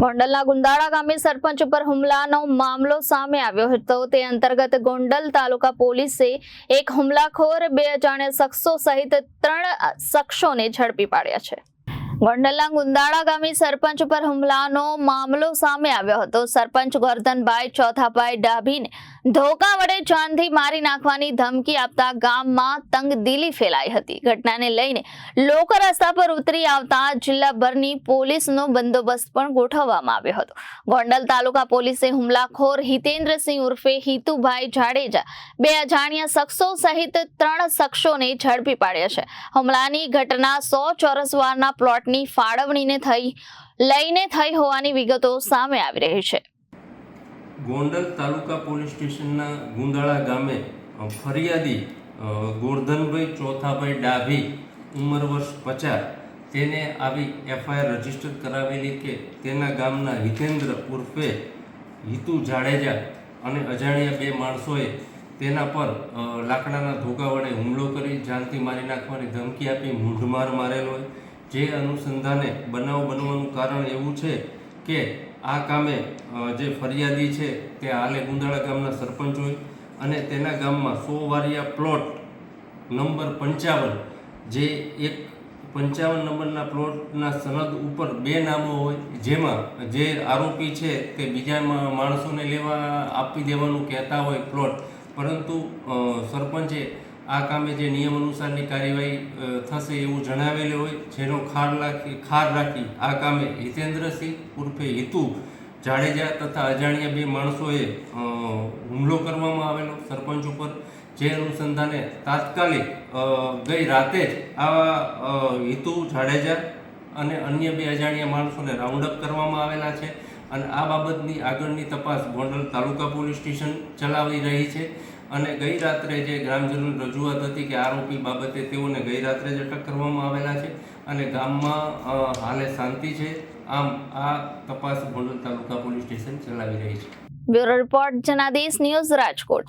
ગોંડલના ગુંદાળા ગામે સરપંચ ઉપર હુમલાનો મામલો સામે આવ્યો હતો. તે અંતર્ગત ગોંડલ તાલુકા પોલીસે એક હુમલાખોર, બે અજાણ્યા શખ્સો સહિત ત્રણ શખ્સોને ઝડપી પાડ્યા છે. ગોંડલના ગુંદાળા ગામે સરપંચ પર હુમલાનો મામલો સામે આવ્યો હતો. સરપંચ ગોરધનભાઈ, ચોથાભાઈ ડાભીને ધોકા વડે જાનથી મારી નાખવાની ધમકી આપતા ગામમાં તંગદિલી ફેલાઈ હતી. ઘટનાને લઈને લોકો રસ્તા પર ઉતરી આવતા જિલ્લાભરની પોલીસનો બંદોબસ્ત પણ ગોઠવવામાં આવ્યો હતો. ગોંડલ તાલુકા પોલીસે હુમલાખોર હિતેન્દ્રસિંહ ઉર્ફે હિતુભાઈ જાડેજા બે અજાણ્યા શખ્સો સહિત ત્રણ શખ્સોને ઝડપી પાડ્યા છે. હુમલાની ઘટના સો ચોરસ વારના પ્લોટની ફાળવણીને થઈ, લઈને થઈ હોવાની વિગતો સામે આવી રહી છે. ગોંડલ તાલુકા પોલીસ સ્ટેશનના ગુંદાળા ગામે ફરિયાદી ગોરધનભાઈ ચોથાભાઈ ડાભી, ઉંમર વર્ષ પચાસ તેને આવી એફઆઈઆર રજિસ્ટર કરાવેલી કે તેના ગામના હિતેન્દ્ર ઉર્ફે હિતુ જાડેજા અને અજાણ્યા બે માણસોએ તેના પર લાકડાના ધોકા વડે હુમલો કરી, જાનથી મારી નાખવાની ધમકી આપી, મૂંઢમાર મારેલો હોય. જે અનુસંધાને બનાવ બનવાનું કારણ એવું છે કે આ કામે જે ફરિયાદી છે તે હાલે ગુંદાળા ગામના સરપંચ હોય અને તેના ગામમાં સો વારિયા પ્લોટ નંબર પંચાવન જે એક પંચાવન નંબરના પ્લોટના સનદ ઉપર બે નામો હોય, જેમાં જે આરોપી છે તે બીજા માણસોને લેવા આપી દેવાનું કહેતા હોય પ્લોટ. પરંતુ સરપંચે આ કામે જે નિયમ અનુસારની કાર્યવાહી થશે એવું જણાવેલું હોય, જેનો ખાર રાખી ખાર રાખી આ કામે હિતેન્દ્રસિંહ ઉર્ફે હિતુ જાડેજા તથા અજાણ્યા બે માણસોએ હુમલો કરવામાં આવેલો. સરપંચ ઉપર જે અનુસંધાને તાત્કાલિક ગઈ રાતે જ આવા હિતુ જાડેજા અને અન્ય બે અજાણ્યા માણસોને રાઉન્ડ અપ કરવામાં આવેલા છે અને આ બાબતની આગળની તપાસ ગોંડલ તાલુકા પોલીસ સ્ટેશન ચલાવી રહી છે અને ગઈ રાત્રે જે ગ્રામજનોની રજૂઆત હતી કે આરોપી બાબતે તેઓને ગઈ રાત્રે જ અટક કરવામાં આવેલા છે અને ગામમાં હાલે શાંતિ છે, આમ આ તપાસ ગોંડલ તાલુકા પોલીસ સ્ટેશન ચલાવી રહી છે. Bureau report Janadesh news Rajkot.